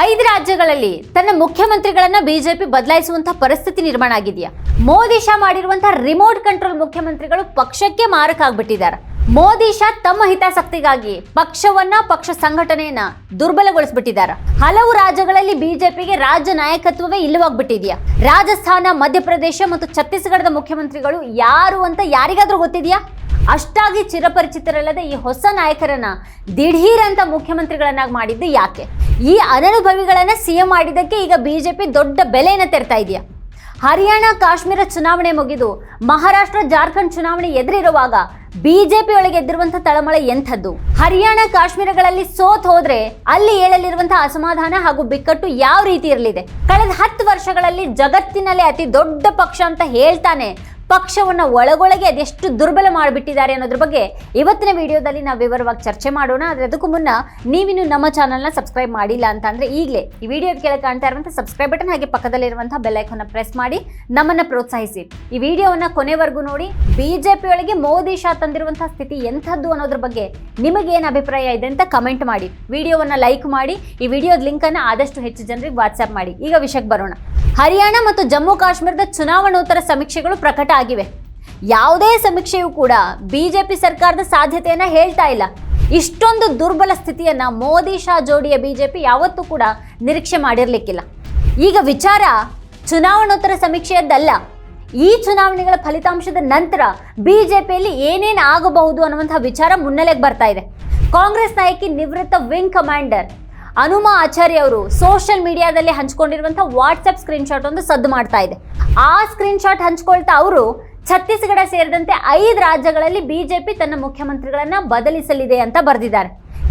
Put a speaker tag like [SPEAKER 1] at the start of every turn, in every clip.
[SPEAKER 1] ಐದು ರಾಜ್ಯಗಳಲ್ಲಿ ತನ್ನ ಮುಖ್ಯಮಂತ್ರಿಗಳನ್ನ ಬಿಜೆಪಿ ಬದಲಾಯಿಸುವಂತಹ ಪರಿಸ್ಥಿತಿ ನಿರ್ಮಾಣ ಆಗಿದೆಯಾ? ಮೋದಿ ಶಾ ಮಾಡಿರುವಂತಹ ರಿಮೋಟ್ ಕಂಟ್ರೋಲ್ ಮುಖ್ಯಮಂತ್ರಿಗಳು ಪಕ್ಷಕ್ಕೆ ಮಾರಕ ಆಗ್ಬಿಟ್ಟಿದ್ದಾರೆ ಮೋದಿ ಶಾ ತಮ್ಮ ಹಿತಾಸಕ್ತಿಗಾಗಿ ಪಕ್ಷವನ್ನ, ಪಕ್ಷ ಸಂಘಟನೆಯನ್ನ ದುರ್ಬಲಗೊಳಿಸ್ಬಿಟ್ಟಿದ್ದಾರೆ. ಹಲವು ರಾಜ್ಯಗಳಲ್ಲಿ ಬಿಜೆಪಿಗೆ ರಾಜ್ಯ ನಾಯಕತ್ವವೇ ಇಲ್ಲವಾಗ್ಬಿಟ್ಟಿದೆಯಾ? ರಾಜಸ್ಥಾನ, ಮಧ್ಯಪ್ರದೇಶ ಮತ್ತು ಛತ್ತೀಸ್ಗಢದ ಮುಖ್ಯಮಂತ್ರಿಗಳು ಯಾರು ಅಂತ ಯಾರಿಗಾದ್ರೂ ಗೊತ್ತಿದೆಯಾ? ಅಷ್ಟಾಗಿ ಚಿರಪರಿಚಿತರಲ್ಲದೆ ಈ ಹೊಸ ನಾಯಕರನ್ನ ದಿಢೀರ್ ಅಂತ ಮುಖ್ಯಮಂತ್ರಿಗಳನ್ನಾಗಿ ಮಾಡಿದ್ದು ಯಾಕೆ? ಈ ಅನನುಭವಿಗಳನ್ನ ಸಿಎಂ ಮಾಡಿದ್ದಕ್ಕೆ ಈಗ ಬಿಜೆಪಿ ದೊಡ್ಡ ಬೆಲೆಯನ್ನು ತೆರ್ತಾ ಇದೆಯಾ? ಹರಿಯಾಣ, ಕಾಶ್ಮೀರ ಚುನಾವಣೆ ಮುಗಿದು ಮಹಾರಾಷ್ಟ್ರ, ಜಾರ್ಖಂಡ್ ಚುನಾವಣೆ ಎದುರಿರುವಾಗ ಬಿಜೆಪಿ ಒಳಗೆ ಎದ್ದಿರುವಂತಹ ತಳಮಳ ಎಂಥದ್ದು? ಹರಿಯಾಣ, ಕಾಶ್ಮೀರಗಳಲ್ಲಿ ಸೋತ್ ಹೋದ್ರೆ ಅಲ್ಲಿ ಏಳಲಿರುವಂತಹ ಅಸಮಾಧಾನ ಹಾಗೂ ಬಿಕ್ಕಟ್ಟು ಯಾವ ರೀತಿ ಇರಲಿದೆ? ಕಳೆದ ಹತ್ತು ವರ್ಷಗಳಲ್ಲಿ ಜಗತ್ತಿನಲ್ಲೇ ಅತಿ ದೊಡ್ಡ ಪಕ್ಷ ಅಂತ ಹೇಳ್ತಾನೆ ಪಕ್ಷವನ್ನ ಒಳಗೊಳಗೆ ಅದೆಷ್ಟು ದುರ್ಬಲ ಮಾಡಿಬಿಟ್ಟಿದ್ದಾರೆ ಅನ್ನೋದ್ರ ಬಗ್ಗೆ ಇವತ್ತಿನ ವಿಡಿಯೋದಲ್ಲಿ ನಾವು ವಿವರವಾಗಿ ಚರ್ಚೆ ಮಾಡೋಣ. ಆದರೆ ಅದಕ್ಕೂ ಮುನ್ನ ನೀವಿನ್ನು ನಮ್ಮ ಚಾನಲ್ನ ಸಬ್ಸ್ಕ್ರೈಬ್ ಮಾಡಿಲ್ಲ ಅಂತ ಅಂದ್ರೆ ಈಗಲೇ ಈ ವಿಡಿಯೋ ಕೆಳಗೆ ಕಾಣ್ತಾ ಇರುವಂಥ ಸಬ್ಸ್ಕ್ರೈಬ್ ಬಟನ್ ಹಾಗೆ ಪಕ್ಕದಲ್ಲಿರುವಂಥ ಬೆಲ್ ಐಕಾನ್ನ ಪ್ರೆಸ್ ಮಾಡಿ ನಮ್ಮನ್ನು ಪ್ರೋತ್ಸಾಹಿಸಿ. ಈ ವಿಡಿಯೋವನ್ನು ಕೊನೆವರೆಗೂ ನೋಡಿ. ಬಿ ಜೆ ಪಿಯೊಳಗೆ ಮೋದಿ ಶಾ ತಂದಿರುವಂಥ ಸ್ಥಿತಿ ಎಂಥದ್ದು ಅನ್ನೋದ್ರ ಬಗ್ಗೆ ನಿಮಗೇನು ಅಭಿಪ್ರಾಯ ಇದೆ ಅಂತ ಕಮೆಂಟ್ ಮಾಡಿ. ವಿಡಿಯೋವನ್ನು ಲೈಕ್ ಮಾಡಿ. ಈ ವಿಡಿಯೋದ ಲಿಂಕನ್ನು ಆದಷ್ಟು ಹೆಚ್ಚು ಜನರಿಗೆ ವಾಟ್ಸ್ಆ್ಯಪ್ ಮಾಡಿ. ಈಗ ವಿಷಯಕ್ಕೆ ಬರೋಣ. ಹರಿಯಾಣ ಮತ್ತು ಜಮ್ಮು ಕಾಶ್ಮೀರದ ಚುನಾವಣೋತ್ತರ ಸಮೀಕ್ಷೆಗಳು ಪ್ರಕಟ ಆಗಿವೆ. ಯಾವುದೇ ಸಮೀಕ್ಷೆಯೂ ಕೂಡ ಬಿಜೆಪಿ ಸರ್ಕಾರದ ಸಾಧ್ಯತೆಯನ್ನ ಹೇಳ್ತಾ ಇಲ್ಲ. ಇಷ್ಟೊಂದು ದುರ್ಬಲ ಸ್ಥಿತಿಯನ್ನ ಮೋದಿ ಶಾ ಜೋಡಿಯ ಬಿಜೆಪಿ ಯಾವತ್ತೂ ಕೂಡ ನಿರೀಕ್ಷೆ ಮಾಡಿರಲಿಕ್ಕಿಲ್ಲ. ಈಗ ವಿಚಾರ ಚುನಾವಣೋತ್ತರ ಸಮೀಕ್ಷೆಯದ್ದಲ್ಲ. ಈ ಚುನಾವಣೆಗಳ ಫಲಿತಾಂಶದ ನಂತರ ಬಿಜೆಪಿಯಲ್ಲಿ ಏನೇನು ಆಗಬಹುದು ಅನ್ನುವಂತಹ ವಿಚಾರ ಮುನ್ನೆಲೆಗೆ ಬರ್ತಾ ಇದೆ. ಕಾಂಗ್ರೆಸ್ ನಾಯಕಿ ನಿವೃತ್ತ ವಿಂಗ್ ಕಮಾಂಡರ್ ಹನುಮ ಆಚಾರ್ಯ ಅವರು ಸೋಷಿಯಲ್ ಮೀಡಿಯಾದಲ್ಲಿ ಹಂಚ್ಕೊಂಡಿರುವಂತಹ ವಾಟ್ಸ್ಆಪ್ ಸ್ಕ್ರೀನ್ಶಾಟ್ ಒಂದು ಸದ್ದು ಮಾಡ್ತಾ ಇದೆ. ಆ ಸ್ಕ್ರೀನ್ಶಾಟ್ ಹಂಚ್ಕೊಳ್ತಾ ಅವರು ಛತ್ತೀಸ್ಗಢ ಸೇರಿದಂತೆ ಐದು ರಾಜ್ಯಗಳಲ್ಲಿ ಬಿಜೆಪಿ ತನ್ನ ಮುಖ್ಯಮಂತ್ರಿಗಳನ್ನ ಬದಲಿಸಲಿದೆ ಅಂತ ಬರೆದಿದ್ದಾರೆ.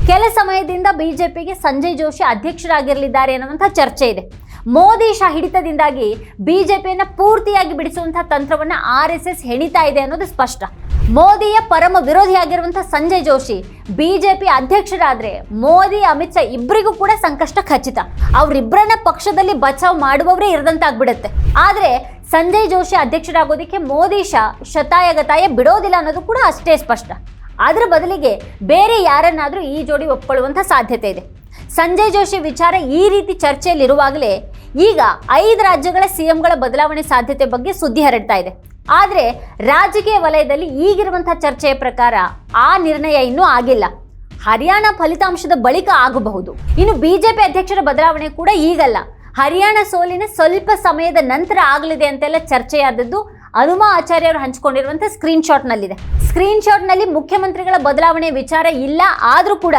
[SPEAKER 1] ಕೆಲ ಸಮಯದಿಂದ ಬಿಜೆಪಿಗೆ ಸಂಜಯ್ ಜೋಶಿ ಅಧ್ಯಕ್ಷರಾಗಿರಲಿದ್ದಾರೆ ಅನ್ನುವಂಥ ಚರ್ಚೆ ಇದೆ. ಮೋದಿ ಶಾ ಹಿಡಿತದಿಂದಾಗಿ ಬಿಜೆಪಿಯನ್ನು ಪೂರ್ತಿಯಾಗಿ ಬಿಡಿಸುವಂತಹ ತಂತ್ರವನ್ನು ಆರ್ ಎಸ್ ಎಸ್ ಹೆಣಿತಾ ಇದೆ ಅನ್ನೋದು ಸ್ಪಷ್ಟ. ಮೋದಿಯ ಪರಮ ವಿರೋಧಿಯಾಗಿರುವಂತಹ ಸಂಜಯ್ ಜೋಶಿ ಬಿಜೆಪಿ ಅಧ್ಯಕ್ಷರಾದ್ರೆ ಮೋದಿ, ಅಮಿತ್ ಶಾ ಇಬ್ಬರಿಗೂ ಕೂಡ ಸಂಕಷ್ಟ ಖಚಿತ. ಅವರಿಬ್ಬರನ್ನ ಪಕ್ಷದಲ್ಲಿ ಬಚಾವ್ ಮಾಡುವವರೇ ಇರದಂತಾಗ್ಬಿಡುತ್ತೆ. ಆದ್ರೆ ಸಂಜಯ್ ಜೋಶಿ ಅಧ್ಯಕ್ಷರಾಗೋದಕ್ಕೆ ಮೋದಿ ಶಾ ಶತಾಯಗತಾಯ ಬಿಡೋದಿಲ್ಲ ಅನ್ನೋದು ಕೂಡ ಅಷ್ಟೇ ಸ್ಪಷ್ಟ. ಅದರ ಬದಲಿಗೆ ಬೇರೆ ಯಾರನ್ನಾದರೂ ಈ ಜೋಡಿ ಒಪ್ಕೊಳ್ಳುವಂಥ ಸಾಧ್ಯತೆ ಇದೆ. ಸಂಜಯ್ ಜೋಶಿ ವಿಚಾರ ಈ ರೀತಿ ಚರ್ಚೆಯಲ್ಲಿರುವಾಗಲೇ ಈಗ ಐದು ರಾಜ್ಯಗಳ ಸಿಎಂಗಳ ಬದಲಾವಣೆ ಸಾಧ್ಯತೆ ಬಗ್ಗೆ ಸುದ್ದಿ ಹರಡ್ತಾ ಇದೆ. ಆದರೆ ರಾಜಕೀಯ ವಲಯದಲ್ಲಿ ಈಗಿರುವಂಥ ಚರ್ಚೆಯ ಪ್ರಕಾರ ಆ ನಿರ್ಣಯ ಇನ್ನೂ ಆಗಿಲ್ಲ. ಹರಿಯಾಣ ಫಲಿತಾಂಶದ ಬಳಿಕ ಆಗಬಹುದು. ಇನ್ನು ಬಿಜೆಪಿ ಅಧ್ಯಕ್ಷರ ಬದಲಾವಣೆ ಕೂಡ ಈಗಲ್ಲ. ಹರಿಯಾಣ ಸೋಲಿನ ಸ್ವಲ್ಪ ಸಮಯದ ನಂತರ ಆಗಲಿದೆ ಅಂತೆಲ್ಲ ಚರ್ಚೆಯಾದದ್ದು ಹನುಮ ಆಚಾರ್ಯ ಅವರು ಹಂಚಿಕೊಂಡಿರುವಂಥ ಸ್ಕ್ರೀನ್ಶಾಟ್ನಲ್ಲಿದೆ. ಸ್ಕ್ರೀನ್ಶಾಟ್ನಲ್ಲಿ ಮುಖ್ಯಮಂತ್ರಿಗಳ ಬದಲಾವಣೆ ವಿಚಾರ ಇಲ್ಲ, ಆದರೂ ಕೂಡ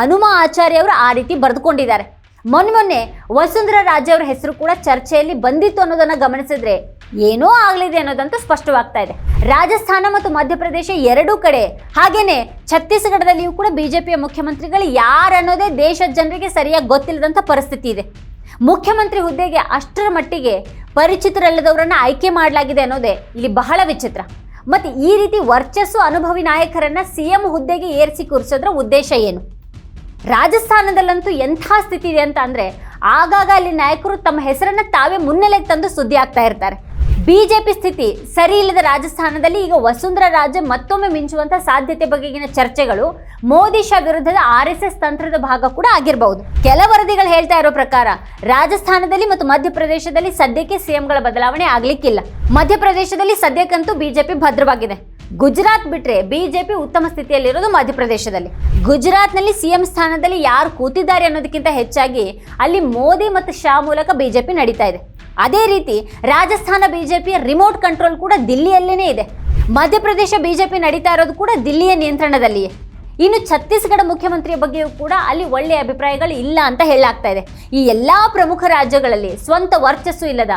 [SPEAKER 1] ಹನುಮ ಆಚಾರ್ಯ ಅವರು ಆ ರೀತಿ ಬರೆದುಕೊಂಡಿದ್ದಾರೆ. ಮೊನ್ನೆ ಮೊನ್ನೆ ವಸುಂಧರಾ ರಾಜೆ ಅವರ ಹೆಸರು ಕೂಡ ಚರ್ಚೆಯಲ್ಲಿ ಬಂದಿತ್ತು ಅನ್ನೋದನ್ನು ಗಮನಿಸಿದ್ರೆ ಏನೋ ಆಗಲಿದೆ ಅನ್ನೋದಂತೂ ಸ್ಪಷ್ಟವಾಗ್ತಾ ಇದೆ. ರಾಜಸ್ಥಾನ ಮತ್ತು ಮಧ್ಯಪ್ರದೇಶ ಎರಡೂ ಕಡೆ, ಹಾಗೇನೆ ಛತ್ತೀಸ್ಗಢದಲ್ಲಿಯೂ ಕೂಡ ಬಿ ಜೆ ಪಿಯ ಮುಖ್ಯಮಂತ್ರಿಗಳು ಯಾರನ್ನೋದೇ ದೇಶದ ಜನರಿಗೆ ಸರಿಯಾಗಿ ಗೊತ್ತಿಲ್ಲದಂಥ ಪರಿಸ್ಥಿತಿ ಇದೆ. ಮುಖ್ಯಮಂತ್ರಿ ಹುದ್ದೆಗೆ ಅಷ್ಟರ ಮಟ್ಟಿಗೆ ಪರಿಚಿತರಲ್ಲದವರನ್ನು ಆಯ್ಕೆ ಮಾಡಲಾಗಿದೆ ಅನ್ನೋದೇ ಇಲ್ಲಿ ಬಹಳ ವಿಚಿತ್ರ. ಮತ್ತು ಈ ರೀತಿ ವರ್ಚಸ್ಸು ಅನುಭವಿ ನಾಯಕರನ್ನ ಸಿಎಂ ಹುದ್ದೆಗೆ ಏರಿಸಿ ಕೂರಿಸೋದ್ರ ಉದ್ದೇಶ ಏನು? ರಾಜಸ್ಥಾನದಲ್ಲಂತೂ ಎಂಥ ಸ್ಥಿತಿ ಇದೆ ಅಂತ ಅಂದರೆ, ಆಗಾಗ ಅಲ್ಲಿ ನಾಯಕರು ತಮ್ಮ ಹೆಸರನ್ನು ತಾವೇ ಮುನ್ನೆಲೆಗೆ ತಂದು ಸುದ್ದಿ ಆಗ್ತಾ ಇರ್ತಾರೆ. ಬಿಜೆಪಿ ಸ್ಥಿತಿ ಸರಿ ಇಲ್ಲದ ರಾಜಸ್ಥಾನದಲ್ಲಿ ಈಗ ವಸುಂಧರಾ ರಾಜ ಮತ್ತೊಮ್ಮೆ ಮಿಂಚುವಂತ ಸಾಧ್ಯತೆ ಬಗೆಗಿನ ಚರ್ಚೆಗಳು, ಮೋದಿ ಶಾ ವಿರುದ್ಧದ ಆರ್ ಎಸ್ ಎಸ್ ತಂತ್ರದ ಭಾಗ ಕೂಡ ಆಗಿರಬಹುದು. ಕೆಲ ವರದಿಗಳು ಹೇಳ್ತಾ ಇರೋ ಪ್ರಕಾರ, ರಾಜಸ್ಥಾನದಲ್ಲಿ ಮತ್ತು ಮಧ್ಯಪ್ರದೇಶದಲ್ಲಿ ಸದ್ಯಕ್ಕೆ ಸಿಎಂಗಳ ಬದಲಾವಣೆ ಆಗ್ಲಿಕ್ಕಿಲ್ಲ. ಮಧ್ಯಪ್ರದೇಶದಲ್ಲಿ ಸದ್ಯಕ್ಕಂತೂ ಬಿಜೆಪಿ ಭದ್ರವಾಗಿದೆ. ಗುಜರಾತ್ ಬಿಟ್ರೆ ಬಿಜೆಪಿ ಉತ್ತಮ ಸ್ಥಿತಿಯಲ್ಲಿರೋದು ಮಧ್ಯಪ್ರದೇಶದಲ್ಲಿ. ಗುಜರಾತ್ನಲ್ಲಿ ಸಿಎಂ ಸ್ಥಾನದಲ್ಲಿ ಯಾರು ಕೂತಿದ್ದಾರೆ ಅನ್ನೋದಕ್ಕಿಂತ ಹೆಚ್ಚಾಗಿ ಅಲ್ಲಿ ಮೋದಿ ಮತ್ತು ಶಾ ಮೂಲಕ ಬಿಜೆಪಿ ನಡೀತಾ ಇದೆ. ಅದೇ ರೀತಿ ರಾಜಸ್ಥಾನ ಬಿಜೆಪಿಯ ರಿಮೋಟ್ ಕಂಟ್ರೋಲ್ ಕೂಡ ದಿಲ್ಲಿಯಲ್ಲೇ ಇದೆ. ಮಧ್ಯಪ್ರದೇಶ ಬಿಜೆಪಿ ನಡೀತಾ ಇರೋದು ಕೂಡ ದಿಲ್ಲಿಯ ನಿಯಂತ್ರಣದಲ್ಲಿಯೇ. ಇನ್ನು ಛತ್ತೀಸ್ಗಢ ಮುಖ್ಯಮಂತ್ರಿಯ ಬಗ್ಗೆಯೂ ಕೂಡ ಅಲ್ಲಿ ಒಳ್ಳೆಯ ಅಭಿಪ್ರಾಯಗಳು ಇಲ್ಲ ಅಂತ ಹೇಳಲಾಗ್ತಾ ಇದೆ. ಈ ಎಲ್ಲ ಪ್ರಮುಖ ರಾಜ್ಯಗಳಲ್ಲಿ ಸ್ವಂತ ವರ್ಚಸ್ಸು ಇಲ್ಲದ,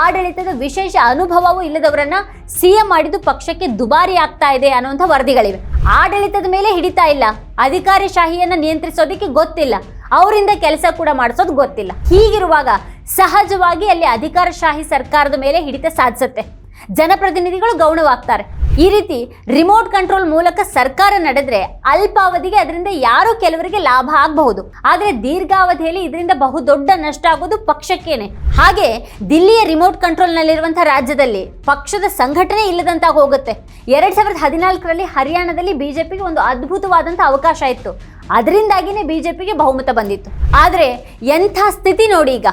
[SPEAKER 1] ಆಡಳಿತದ ವಿಶೇಷ ಅನುಭವವೂ ಇಲ್ಲದವರನ್ನ ಸಿಎಂ ಮಾಡಿದ್ದು ಪಕ್ಷಕ್ಕೆ ದುಬಾರಿ ಆಗ್ತಾ ಇದೆ ಅನ್ನುವಂಥ ವರದಿಗಳಿವೆ. ಆಡಳಿತದ ಮೇಲೆ ಹಿಡಿತಾ ಇಲ್ಲ. ಅಧಿಕಾರಿ ಶಾಹಿಯನ್ನು ನಿಯಂತ್ರಿಸೋದಕ್ಕೆ ಗೊತ್ತಿಲ್ಲ. ಅವರಿಂದ ಕೆಲಸ ಕೂಡ ಮಾಡಿಸೋದು ಗೊತ್ತಿಲ್ಲ. ಹೀಗಿರುವಾಗ ಸಹಜವಾಗಿ ಅಲ್ಲಿ ಅಧಿಕಾರಶಾಹಿ ಸರ್ಕಾರದ ಮೇಲೆ ಹಿಡಿತ ಸಾಧಿಸುತ್ತೆ. ಜನಪ್ರತಿನಿಧಿಗಳು ಗೌಣವಾಗ್ತಾರೆ. ಈ ರೀತಿ ರಿಮೋಟ್ ಕಂಟ್ರೋಲ್ ಮೂಲಕ ಸರ್ಕಾರ ನಡೆದ್ರೆ ಅಲ್ಪಾವಧಿಗೆ ಅದರಿಂದ ಯಾರೋ ಕೆಲವರಿಗೆ ಲಾಭ ಆಗಬಹುದು. ಆದರೆ ದೀರ್ಘಾವಧಿಯಲ್ಲಿ ಇದರಿಂದ ಬಹುದೊಡ್ಡ ನಷ್ಟ ಆಗೋದು ಪಕ್ಷಕ್ಕೇನೆ. ಹಾಗೆ ದಿಲ್ಲಿಯ ರಿಮೋಟ್ ಕಂಟ್ರೋಲ್ನಲ್ಲಿರುವಂತಹ ರಾಜ್ಯದಲ್ಲಿ ಪಕ್ಷದ ಸಂಘಟನೆ ಇಲ್ಲದಂತ ಹೋಗುತ್ತೆ. ಎರಡ್ ಸಾವಿರದ ಹದಿನಾಲ್ಕರಲ್ಲಿ ಹರಿಯಾಣದಲ್ಲಿ ಬಿಜೆಪಿಗೆ ಒಂದು ಅದ್ಭುತವಾದಂಥ ಅವಕಾಶ ಇತ್ತು. ಅದರಿಂದಾಗಿನೇ ಬಿಜೆಪಿಗೆ ಬಹುಮತ ಬಂದಿತ್ತು. ಆದರೆ ಎಂಥ ಸ್ಥಿತಿ ನೋಡಿ ಈಗ.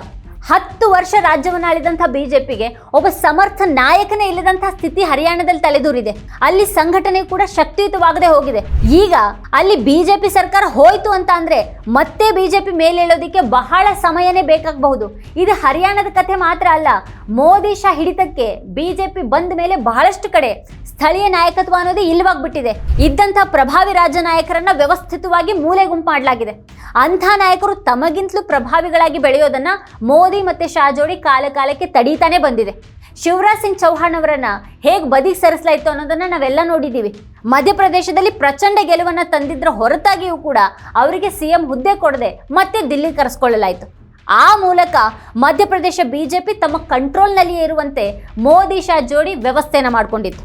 [SPEAKER 1] ಹತ್ತು ವರ್ಷ ರಾಜ್ಯವನ್ನು ಆಳಿದಂಥ ಬಿಜೆಪಿಗೆ ಒಬ್ಬ ಸಮರ್ಥ ನಾಯಕನೇ ಇಲ್ಲದಂತಹ ಸ್ಥಿತಿ ಹರಿಯಾಣದಲ್ಲಿ ತಲೆದೂರಿದೆ. ಅಲ್ಲಿ ಸಂಘಟನೆ ಕೂಡ ಶಕ್ತಿಯುತವಾಗದೆ ಹೋಗಿದೆ. ಈಗ ಅಲ್ಲಿ ಬಿಜೆಪಿ ಸರ್ಕಾರ ಹೋಯ್ತು ಅಂತ ಅಂದ್ರೆ ಮತ್ತೆ ಬಿಜೆಪಿ ಮೇಲೇಳೋದಿಕ್ಕೆ ಬಹಳ ಸಮಯನೇ ಬೇಕಾಗಬಹುದು. ಇದು ಹರಿಯಾಣದ ಕಥೆ ಮಾತ್ರ ಅಲ್ಲ, ಮೋದಿ ಶಾ ಹಿಡಿತಕ್ಕೆ ಬಿಜೆಪಿ ಬಂದ ಮೇಲೆ ಬಹಳಷ್ಟು ಕಡೆ ಸ್ಥಳೀಯ ನಾಯಕತ್ವ ಅನ್ನೋದೇ ಇಲ್ಲವಾಗ್ಬಿಟ್ಟಿದೆ. ಇದ್ದಂಥ ಪ್ರಭಾವಿ ರಾಜ್ಯ ನಾಯಕರನ್ನ ವ್ಯವಸ್ಥಿತವಾಗಿ ಮೂಲೆ ಗುಂಪು ಮಾಡಲಾಗಿದೆ. ಅಂಥ ನಾಯಕರು ತಮಗಿಂತಲೂ ಪ್ರಭಾವಿಗಳಾಗಿ ಬೆಳೆಯೋದನ್ನ ಮೋದಿ ಮತ್ತೆ ಶಾ ಜೋಡಿ ಕಾಲ ಕಾಲಕ್ಕೆ ತಡೀತಾನೆ ಬಂದಿದೆ. ಶಿವರಾಜ್ ಸಿಂಗ್ ಚೌಹಾಣ್ ಅವರನ್ನ ಹೇಗೆ ಬದಿಗೆ ಸರಿಸಲಾಯಿತು ಅನ್ನೋದನ್ನ ನಾವೆಲ್ಲ ನೋಡಿದ್ದೀವಿ ಮಧ್ಯಪ್ರದೇಶದಲ್ಲಿ ಪ್ರಚಂಡ ಗೆಲುವನ್ನ ತಂದಿದ್ರ ಹೊರತಾಗಿಯೂ ಕೂಡ ಅವರಿಗೆ ಸಿಎಂ ಹುದ್ದೆ ಕೊಡದೆ ಮತ್ತೆ ದಿಲ್ಲಿ ಕರೆಸ್ಕೊಳ್ಳಲಾಯಿತು. ಆ ಮೂಲಕ ಮಧ್ಯಪ್ರದೇಶ ಬಿಜೆಪಿ ತಮ್ಮ ಕಂಟ್ರೋಲ್ನಲ್ಲಿಯೇ ಇರುವಂತೆ ಮೋದಿ, ಶಾ ಜೋಡಿ ವ್ಯವಸ್ಥೆನ ಮಾಡಿಕೊಂಡಿತ್ತು.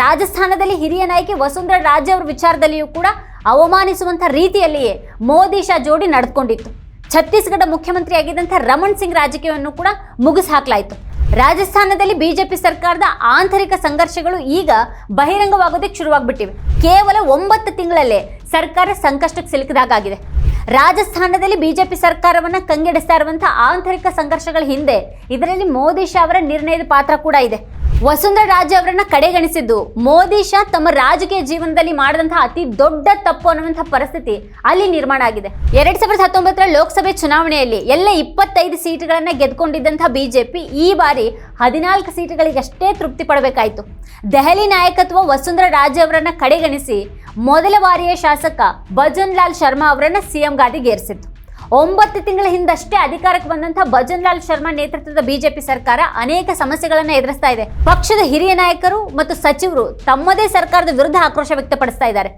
[SPEAKER 1] ರಾಜಸ್ಥಾನದಲ್ಲಿ ಹಿರಿಯ ನಾಯಕಿ ವಸುಂಧರಾ ರಾಜೆ ಅವರ ವಿಚಾರದಲ್ಲಿಯೂ ಕೂಡ ಅವಮಾನಿಸುವಂಥ ರೀತಿಯಲ್ಲಿಯೇ ಮೋದಿ, ಶಾ ಜೋಡಿ ನಡೆದುಕೊಂಡಿತ್ತು ಛತ್ತೀಸ್ಗಢ ಮುಖ್ಯಮಂತ್ರಿಯಾಗಿದ್ದಂಥ ರಮಣ್ ಸಿಂಗ್ ರಾಜಕೀಯವನ್ನು ಕೂಡ ಮುಗಿಸ್ ಹಾಕಲಾಯಿತು ರಾಜಸ್ಥಾನದಲ್ಲಿ ಬಿಜೆಪಿ ಸರ್ಕಾರದ ಆಂತರಿಕ ಸಂಘರ್ಷಗಳು ಈಗ ಬಹಿರಂಗವಾಗೋದಕ್ಕೆ ಶುರುವಾಗ್ಬಿಟ್ಟಿವೆ. ಕೇವಲ ಒಂಬತ್ತು ತಿಂಗಳಲ್ಲೇ ಸರ್ಕಾರ ಸಂಕಷ್ಟಕ್ಕೆ ಸಿಲುಕಿದಾಗಿದೆ ರಾಜಸ್ಥಾನದಲ್ಲಿ ಬಿಜೆಪಿ ಸರ್ಕಾರವನ್ನು ಕಂಗೆಡಿಸ್ತಾ ಇರುವಂತಹ ಆಂತರಿಕ ಸಂಘರ್ಷಗಳ ಹಿಂದೆ ಇದರಲ್ಲಿ ಮೋದಿ ಶಾ ಅವರ ನಿರ್ಣಯದ ಪಾತ್ರ ಕೂಡ ಇದೆ. ವಸುಂಧರಾ ರಾಜೆ ಅವರನ್ನ ಕಡೆಗಣಿಸಿದ್ದು, ಮೋದಿ ಶಾ ತಮ್ಮ ರಾಜಕೀಯ ಜೀವನದಲ್ಲಿ ಮಾಡಿದಂತಹ ಅತಿ ದೊಡ್ಡ ತಪ್ಪು ಅನ್ನುವಂತಹ ಪರಿಸ್ಥಿತಿ ಅಲ್ಲಿ ನಿರ್ಮಾಣ ಆಗಿದೆ. ಎರಡ್ ಸಾವಿರದ ಹತ್ತೊಂಬತ್ತರ ಲೋಕಸಭೆ ಚುನಾವಣೆಯಲ್ಲಿ ಎಲ್ಲ ಇಪ್ಪತ್ತೈದು ಸೀಟ್ಗಳನ್ನ ಗೆದ್ಕೊಂಡಿದ್ದಂತಹ ಬಿಜೆಪಿ ಈ ಬಾರಿ ಹದಿನಾಲ್ಕು ಸೀಟುಗಳಿಗಷ್ಟೇ ತೃಪ್ತಿ ಪಡಬೇಕಾಯಿತು. ದೆಹಲಿ ನಾಯಕತ್ವ ವಸುಂಧರಾ ರಾಜೆ ಅವರನ್ನ ಕಡೆಗಣಿಸಿ ಮೊದಲ ಬಾರಿಯ ಶಾಸಕ ಭಜನ್ ಲಾಲ್ ಶರ್ಮಾ ಅವರನ್ನ ಸಿಎಂ ಗಾದಿಗೇರಿಸಿತ್ತು. ಒಂಬತ್ತು ತಿಂಗಳ ಹಿಂದಷ್ಟೇ ಅಧಿಕಾರಕ್ಕೆ ಬಂದಂತಹ ಭಜನ್ ಲಾಲ್ ಶರ್ಮಾ ನೇತೃತ್ವದ ಬಿಜೆಪಿ ಸರ್ಕಾರ ಅನೇಕ ಸಮಸ್ಯೆಗಳನ್ನು ಎದುರಿಸ್ತಾ ಇದೆ. ಪಕ್ಷದ ಹಿರಿಯ ನಾಯಕರು ಮತ್ತು ಸಚಿವರು ತಮ್ಮದೇ ಸರ್ಕಾರದ ವಿರುದ್ಧ ಆಕ್ರೋಶ ವ್ಯಕ್ತಪಡಿಸ್ತಾ ಇದ್ದಾರೆ.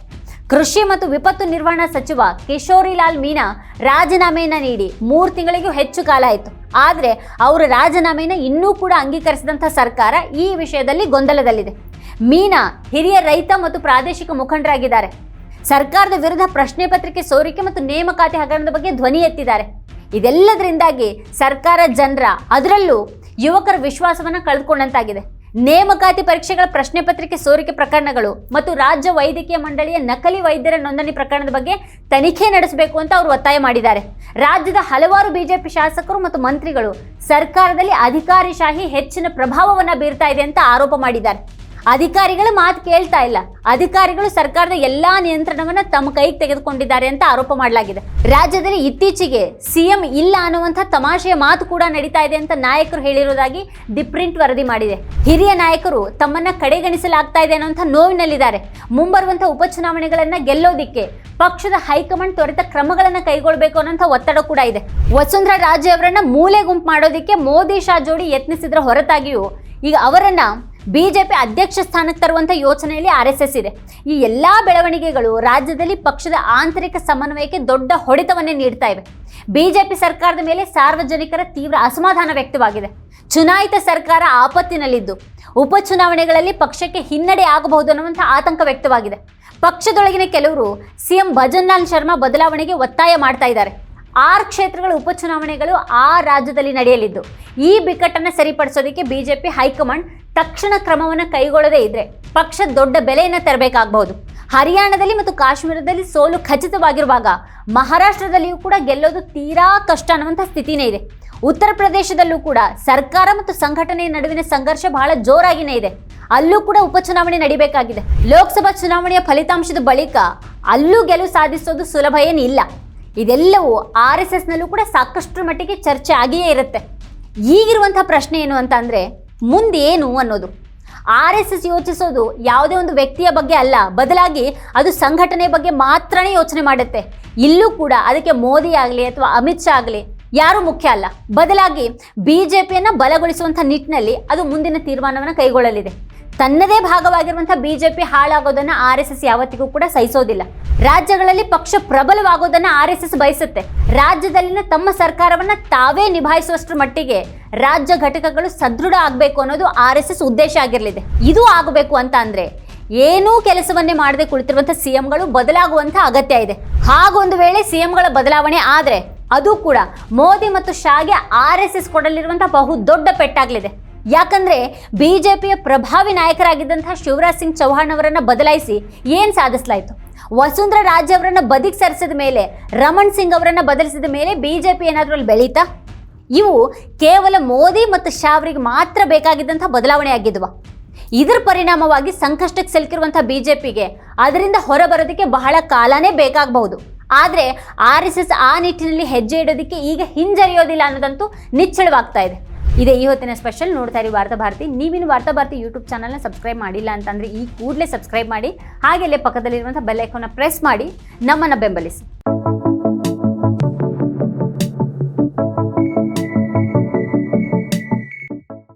[SPEAKER 1] ಕೃಷಿ ಮತ್ತು ವಿಪತ್ತು ನಿರ್ವಹಣಾ ಸಚಿವ ಕಿಶೋರಿಲಾಲ್ ಮೀನಾ ರಾಜೀನಾಮೆಯನ್ನ ನೀಡಿ ಮೂರು ತಿಂಗಳಿಗೂ ಹೆಚ್ಚು ಕಾಲ ಆಯಿತು. ಆದರೆ ಅವರ ರಾಜೀನಾಮೆಯನ್ನು ಇನ್ನೂ ಕೂಡ ಅಂಗೀಕರಿಸಿದಂಥ ಸರ್ಕಾರ ಈ ವಿಷಯದಲ್ಲಿ ಗೊಂದಲದಲ್ಲಿದೆ. ಮೀನಾ ಹಿರಿಯ ರೈತ ಮತ್ತು ಪ್ರಾದೇಶಿಕ ಮುಖಂಡರಾಗಿದ್ದಾರೆ. ಸರ್ಕಾರದ ವಿರುದ್ಧ ಪ್ರಶ್ನೆ ಪತ್ರಿಕೆ ಸೋರಿಕೆ ಮತ್ತು ನೇಮಕಾತಿ ಹಗರಣದ ಬಗ್ಗೆ ಧ್ವನಿ ಎತ್ತಿದ್ದಾರೆ. ಇದೆಲ್ಲದರಿಂದಾಗಿ ಸರ್ಕಾರ ಜನರ ಅದರಲ್ಲೂ ಯುವಕರ ವಿಶ್ವಾಸವನ್ನು ಕಳೆದುಕೊಂಡಂತಾಗಿದೆ. ನೇಮಕಾತಿ ಪರೀಕ್ಷೆಗಳ ಪ್ರಶ್ನೆ ಪತ್ರಿಕೆ ಸೋರಿಕೆ ಪ್ರಕರಣಗಳು ಮತ್ತು ರಾಜ್ಯ ವೈದ್ಯಕೀಯ ಮಂಡಳಿಯ ನಕಲಿ ವೈದ್ಯರ ನೋಂದಣಿ ಪ್ರಕರಣದ ಬಗ್ಗೆ ತನಿಖೆ ನಡೆಸಬೇಕು ಅಂತ ಅವರು ಒತ್ತಾಯ ಮಾಡಿದ್ದಾರೆ. ರಾಜ್ಯದ ಹಲವಾರು ಬಿಜೆಪಿ ಶಾಸಕರು ಮತ್ತು ಮಂತ್ರಿಗಳು ಸರ್ಕಾರದಲ್ಲಿ ಅಧಿಕಾರಿಶಾಹಿ ಹೆಚ್ಚಿನ ಪ್ರಭಾವವನ್ನು ಬೀರ್ತಾ ಇದೆ ಅಂತ ಆರೋಪ ಮಾಡಿದ್ದಾರೆ. ಅಧಿಕಾರಿಗಳು ಮಾತು ಕೇಳ್ತಾ ಇಲ್ಲ. ಅಧಿಕಾರಿಗಳು ಸರ್ಕಾರದ ಎಲ್ಲಾ ನಿಯಂತ್ರಣವನ್ನು ತಮ್ಮ ಕೈಗೆ ತೆಗೆದುಕೊಂಡಿದ್ದಾರೆ ಅಂತ ಆರೋಪ ಮಾಡಲಾಗಿದೆ. ರಾಜ್ಯದಲ್ಲಿ ಇತ್ತೀಚೆಗೆ ಸಿಎಂ ಇಲ್ಲ ಅನ್ನುವಂಥ ತಮಾಷೆಯ ಮಾತು ಕೂಡ ನಡೀತಾ ಇದೆ ಅಂತ ನಾಯಕರು ಹೇಳಿರುವುದಾಗಿ ದಿ ಪ್ರಿಂಟ್ ವರದಿ ಮಾಡಿದೆ. ಹಿರಿಯ ನಾಯಕರು ತಮ್ಮನ್ನ ಕಡೆಗಣಿಸಲಾಗ್ತಾ ಇದೆ ಅನ್ನುವಂಥ ನೋವಿನಲ್ಲಿದ್ದಾರೆ. ಮುಂಬರುವಂಥ ಉಪಚುನಾವಣೆಗಳನ್ನ ಗೆಲ್ಲೋದಿಕ್ಕೆ ಪಕ್ಷದ ಹೈಕಮಾಂಡ್ ತ್ವರಿತ ಕ್ರಮಗಳನ್ನು ಕೈಗೊಳ್ಳಬೇಕು ಅನ್ನೋಂಥ ಒತ್ತಡ ಕೂಡ ಇದೆ. ವಸುಂಧರಾ ರಾಜೆ ಅವರನ್ನ ಮೂಲೆ ಗುಂಪು ಮಾಡೋದಿಕ್ಕೆ ಮೋದಿ ಶಾ ಜೋಡಿ ಯತ್ನಿಸಿದ್ರ ಹೊರತಾಗಿಯೂ ಈಗ ಅವರನ್ನ ಬಿಜೆಪಿ ಅಧ್ಯಕ್ಷ ಸ್ಥಾನಕ್ಕೆ ತರುವಂಥ ಯೋಚನೆಯಲ್ಲಿ ಆರ್ ಎಸ್ ಎಸ್ ಇದೆ. ಈ ಎಲ್ಲ ಬೆಳವಣಿಗೆಗಳು ರಾಜ್ಯದಲ್ಲಿ ಪಕ್ಷದ ಆಂತರಿಕ ಸಮನ್ವಯಕ್ಕೆ ದೊಡ್ಡ ಹೊಡೆತವನ್ನೇ ನೀಡ್ತಾ ಇವೆ. ಬಿಜೆಪಿ ಸರ್ಕಾರದ ಮೇಲೆ ಸಾರ್ವಜನಿಕರ ತೀವ್ರ ಅಸಮಾಧಾನ ವ್ಯಕ್ತವಾಗಿದೆ. ಚುನಾಯಿತ ಸರ್ಕಾರ ಆಪತ್ತಿನಲ್ಲಿದ್ದು, ಉಪಚುನಾವಣೆಗಳಲ್ಲಿ ಪಕ್ಷಕ್ಕೆ ಹಿನ್ನಡೆ ಆಗಬಹುದು ಅನ್ನುವಂಥ ಆತಂಕ ವ್ಯಕ್ತವಾಗಿದೆ. ಪಕ್ಷದೊಳಗಿನ ಕೆಲವರು ಸಿಎಂ ಭಜನ್ ಲಾಲ್ ಶರ್ಮಾ ಬದಲಾವಣೆಗೆ ಒತ್ತಾಯ ಮಾಡ್ತಾ ಇದ್ದಾರೆ. ಆರು ಕ್ಷೇತ್ರಗಳ ಉಪಚುನಾವಣೆಗಳು ಆ ರಾಜ್ಯದಲ್ಲಿ ನಡೆಯಲಿದ್ದು, ಈ ಬಿಕ್ಕಟ್ಟನ್ನು ಸರಿಪಡಿಸೋದಕ್ಕೆ ಬಿಜೆಪಿ ಹೈಕಮಾಂಡ್ ತಕ್ಷಣ ಕ್ರಮವನ್ನು ಕೈಗೊಳ್ಳದೇ ಇದ್ರೆ ಪಕ್ಷ ದೊಡ್ಡ ಬೆಲೆಯನ್ನು ತರಬೇಕಾಗಬಹುದು. ಹರಿಯಾಣದಲ್ಲಿ ಮತ್ತು ಕಾಶ್ಮೀರದಲ್ಲಿ ಸೋಲು ಖಚಿತವಾಗಿರುವಾಗ ಮಹಾರಾಷ್ಟ್ರದಲ್ಲಿಯೂ ಕೂಡ ಗೆಲ್ಲೋದು ತೀರಾ ಕಷ್ಟ ಅನ್ನುವಂಥ ಸ್ಥಿತಿನೇ ಇದೆ. ಉತ್ತರ ಪ್ರದೇಶದಲ್ಲೂ ಕೂಡ ಸರ್ಕಾರ ಮತ್ತು ಸಂಘಟನೆಯ ನಡುವಿನ ಸಂಘರ್ಷ ಬಹಳ ಜೋರಾಗಿನೇ ಇದೆ. ಅಲ್ಲೂ ಕೂಡ ಉಪಚುನಾವಣೆ ನಡಿಬೇಕಾಗಿದೆ. ಲೋಕಸಭಾ ಚುನಾವಣೆಯ ಫಲಿತಾಂಶದ ಬಳಿಕ ಅಲ್ಲೂ ಗೆಲುವು ಸಾಧಿಸೋದು ಸುಲಭ ಏನಿಲ್ಲ. ಇದೆಲ್ಲವೂ ಆರ್ ಎಸ್ ಎಸ್ನಲ್ಲೂ ಕೂಡ ಸಾಕಷ್ಟು ಮಟ್ಟಿಗೆ ಚರ್ಚೆ ಆಗಿಯೇ ಇರುತ್ತೆ. ಈಗಿರುವಂಥ ಪ್ರಶ್ನೆ ಏನು ಅಂತ ಅಂದರೆ ಮುಂದೆ ಏನು ಅನ್ನೋದು. ಆರ್ ಎಸ್ ಎಸ್ ಯೋಚಿಸೋದು ಯಾವುದೇ ಒಂದು ವ್ಯಕ್ತಿಯ ಬಗ್ಗೆ ಅಲ್ಲ, ಬದಲಾಗಿ ಅದು ಸಂಘಟನೆ ಬಗ್ಗೆ ಮಾತ್ರನೇ ಯೋಚನೆ ಮಾಡುತ್ತೆ. ಇಲ್ಲೂ ಕೂಡ ಅದಕ್ಕೆ ಮೋದಿ ಆಗಲಿ ಅಥವಾ ಅಮಿತ್ ಶಾ ಆಗಲಿ ಯಾರೂ ಮುಖ್ಯ ಅಲ್ಲ. ಬದಲಾಗಿ ಬಿ ಜೆ ಪಿಯನ್ನು ಬಲಗೊಳಿಸುವಂಥ ನಿಟ್ಟಿನಲ್ಲಿ ಅದು ಮುಂದಿನ ತೀರ್ಮಾನವನ್ನು ಕೈಗೊಳ್ಳಲಿದೆ. ತನ್ನದೇ ಭಾಗವಾಗಿರುವಂಥ ಬಿಜೆಪಿ ಹಾಳಾಗೋದನ್ನ ಆರ್ ಎಸ್ ಎಸ್ ಯಾವತ್ತಿಗೂ ಕೂಡ ಸಹಿಸೋದಿಲ್ಲ. ರಾಜ್ಯಗಳಲ್ಲಿ ಪಕ್ಷ ಪ್ರಬಲವಾಗೋದನ್ನ ಆರ್ ಎಸ್ ಎಸ್ ಬಯಸುತ್ತೆ. ರಾಜ್ಯದಲ್ಲಿನ ತಮ್ಮ ಸರ್ಕಾರವನ್ನ ತಾವೇ ನಿಭಾಯಿಸುವಷ್ಟರ ಮಟ್ಟಿಗೆ ರಾಜ್ಯ ಘಟಕಗಳು ಸದೃಢ ಆಗಬೇಕು ಅನ್ನೋದು ಆರ್ ಎಸ್ ಎಸ್ ಉದ್ದೇಶ ಆಗಿರಲಿದೆ. ಇದು ಆಗಬೇಕು ಅಂತ ಅಂದರೆ ಏನೂ ಕೆಲಸವನ್ನೇ ಮಾಡದೆ ಕುಳಿತಿರುವಂಥ ಸಿಎಂಗಳು ಬದಲಾಗುವಂಥ ಅಗತ್ಯ ಇದೆ. ಹಾಗೊಂದು ವೇಳೆ ಸಿಎಂಗಳ ಬದಲಾವಣೆ ಆದರೆ ಅದು ಕೂಡ ಮೋದಿ ಮತ್ತು ಶಾಗೆ ಆರ್ ಎಸ್ ಎಸ್ ಕೊಡಲಿರುವಂಥ ಬಹು ದೊಡ್ಡ ಪೆಟ್ಟಾಗಲಿದೆ. ಯಾಕಂದ್ರೆ ಬಿಜೆಪಿಯ ಪ್ರಭಾವಿ ನಾಯಕರಾಗಿದ್ದಂತಹ ಶಿವರಾಜ್ ಸಿಂಗ್ ಚೌಹಾಣ್ ಅವರನ್ನ ಬದಲಾಯಿಸಿ ಏನ್ ಸಾಧಿಸಲಾಯಿತು? ವಸುಂಧರಾ ರಾಜ್ ಅವರನ್ನ ಬದಿಗೆ ಸರಿಸಿದ ಮೇಲೆ, ರಮಣ್ ಸಿಂಗ್ ಅವರನ್ನ ಬದಲಿಸಿದ ಮೇಲೆ ಬಿಜೆಪಿ ಏನಾದರೂ ಅಲ್ಲಿ ಬೆಳೀತಾ? ಇವು ಕೇವಲ ಮೋದಿ ಮತ್ತು ಶಾ ಅವರಿಗೆ ಮಾತ್ರ ಬೇಕಾಗಿದ್ದಂಥ ಬದಲಾವಣೆ ಆಗಿದ್ವ. ಇದರ ಪರಿಣಾಮವಾಗಿ ಸಂಕಷ್ಟಕ್ಕೆ ಸಿಲುಕಿರುವಂಥ ಬಿಜೆಪಿಗೆ ಅದರಿಂದ ಹೊರಬರೋದಕ್ಕೆ ಬಹಳ ಕಾಲನೇ ಬೇಕಾಗಬಹುದು. ಆದರೆ ಆರ್ ಎಸ್ ಎಸ್ ಆ ನಿಟ್ಟಿನಲ್ಲಿ ಹೆಜ್ಜೆ ಇಡೋದಕ್ಕೆ ಈಗ ಹಿಂಜರಿಯೋದಿಲ್ಲ ಅನ್ನೋದಂತೂ ನಿಚ್ಚಳವಾಗ್ತಾ ಇದೆ. ಇದೇ ಈ ಹೊತ್ತಿನ ಸ್ಪೆಷಲ್ ನೋಡ್ತಾ ಇರಿ ವಾರ್ತಾ ಭಾರತಿ. ನೀವಿನ ವಾರ್ತಾ ಭಾರತಿ ಯೂಟ್ಯೂಬ್ ಚಾನಲ್ನ ಸಬ್ಸ್ಕ್ರೈಬ್ ಮಾಡಿಲ್ಲ ಅಂತಂದರೆ ಈ ಕೂಡಲೇ ಸಬ್ಸ್ಕ್ರೈಬ್ ಮಾಡಿ ಹಾಗೆಲ್ಲೇ ಪಕ್ಕದಲ್ಲಿರುವಂಥ ಬೆಲ್ಲೈಕನ್ನ ಪ್ರೆಸ್ ಮಾಡಿ, ನಮ್ಮನ್ನು ಬೆಂಬಲಿಸಿ.